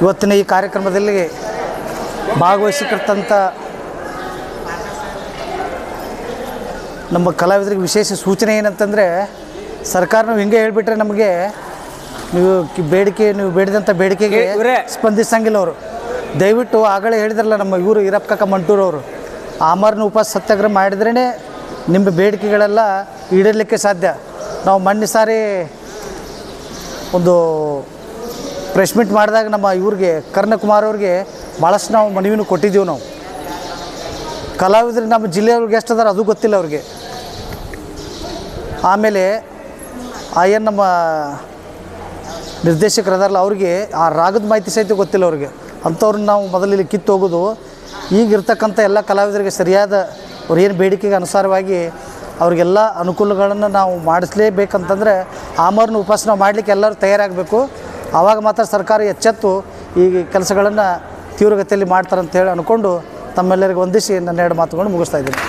ಇವತ್ತಿನ ಈ ಕಾರ್ಯಕ್ರಮದಲ್ಲಿ ಭಾಗವಹಿಸಿರ್ತಂಥ ನಮ್ಮ ಕಲಾವಿದರಿಗೆ ವಿಶೇಷ ಸೂಚನೆ ಏನಂತಂದರೆ ಸರ್ಕಾರ ನಾವು ಹಿಂಗೆ ಹೇಳಿಬಿಟ್ರೆ ನಮಗೆ ನೀವು ಬೇಡಿಕೆ ನೀವು ಬೇಡಿದಂಥ ಬೇಡಿಕೆಗೆ. ಸ್ಪಂದಿಸಂಗಿಲ್ಲ ಅವರು ದಯವಿಟ್ಟು ಆಗಲೇ ಹೇಳಿದ್ರಲ್ಲ ನಮ್ಮ ಇವರು ಈರಪ್ಪ ಮಂಟೂರವರು ಆಮರನ ಉಪವಾಸ ಸತ್ಯಾಗ್ರಹ ಮಾಡಿದ್ರೇ ನಿಮ್ಮ ಬೇಡಿಕೆಗಳೆಲ್ಲ ಈಡೇರಲಿಕ್ಕೆ ಸಾಧ್ಯ ನಾವು ಮಣ್ಣು ಸಾರಿ ಒಂದು ಪ್ರೆಸ್ ಮೀಟ್ ಮಾಡಿದಾಗ ನಮ್ಮ ಇವ್ರಿಗೆ, ಕರ್ಣಕುಮಾರ್ ಅವ್ರಿಗೆ ಭಾಳಷ್ಟು ನಾವು ಮನವಿನೂ ಕೊಟ್ಟಿದ್ದೀವಿ ನಾವು. ಕಲಾವಿದರು ನಮ್ಮ ಜಿಲ್ಲೆಯವ್ರಿಗೆ ಎಷ್ಟು ಅದಾರ, ಅದು ಗೊತ್ತಿಲ್ಲ ಅವ್ರಿಗೆ. ಆಮೇಲೆ ಆ ಏನು ನಮ್ಮ ನಿರ್ದೇಶಕರು ಅದಾರಲ್ಲ ಅವ್ರಿಗೆ, ಆ ರಾಗದ ಮಾಹಿತಿ ಸಹಿತ ಗೊತ್ತಿಲ್ಲ ಅವ್ರಿಗೆ. ಅಂಥವ್ರನ್ನ ನಾವು ಮೊದಲಿಲ್ಲಿ ಕಿತ್ತು ಹೋಗೋದು. ಈಗ ಇರ್ತಕ್ಕಂಥ ಎಲ್ಲ ಕಲಾವಿದರಿಗೆ ಸರಿಯಾದ ಅವ್ರ ಏನು ಬೇಡಿಕೆಗೆ ಅನುಸಾರವಾಗಿ ಅವ್ರಿಗೆಲ್ಲ ಅನುಕೂಲಗಳನ್ನು ನಾವು ಮಾಡಿಸ್ಲೇಬೇಕಂತಂದರೆ ಆಮರನ್ನು ಉಪಾಸನ ಮಾಡಲಿಕ್ಕೆ ಎಲ್ಲರೂ ತಯಾರಾಗಬೇಕು. ಆವಾಗ ಮಾತ್ರ ಸರ್ಕಾರ ಎಚ್ಚೆತ್ತು ಈ ಕೆಲಸಗಳನ್ನು ತೀವ್ರಗತಿಯಲ್ಲಿ ಮಾಡ್ತಾರಂತ ಹೇಳಿ ಅಂದ್ಕೊಂಡು ತಮ್ಮೆಲ್ಲರಿಗೂ ವಂದಿಸಿ ನನ್ನ ಎರಡು ಮಾತುಗಳನ್ನು ಮುಗಿಸ್ತಾ ಇದ್ದೀನಿ.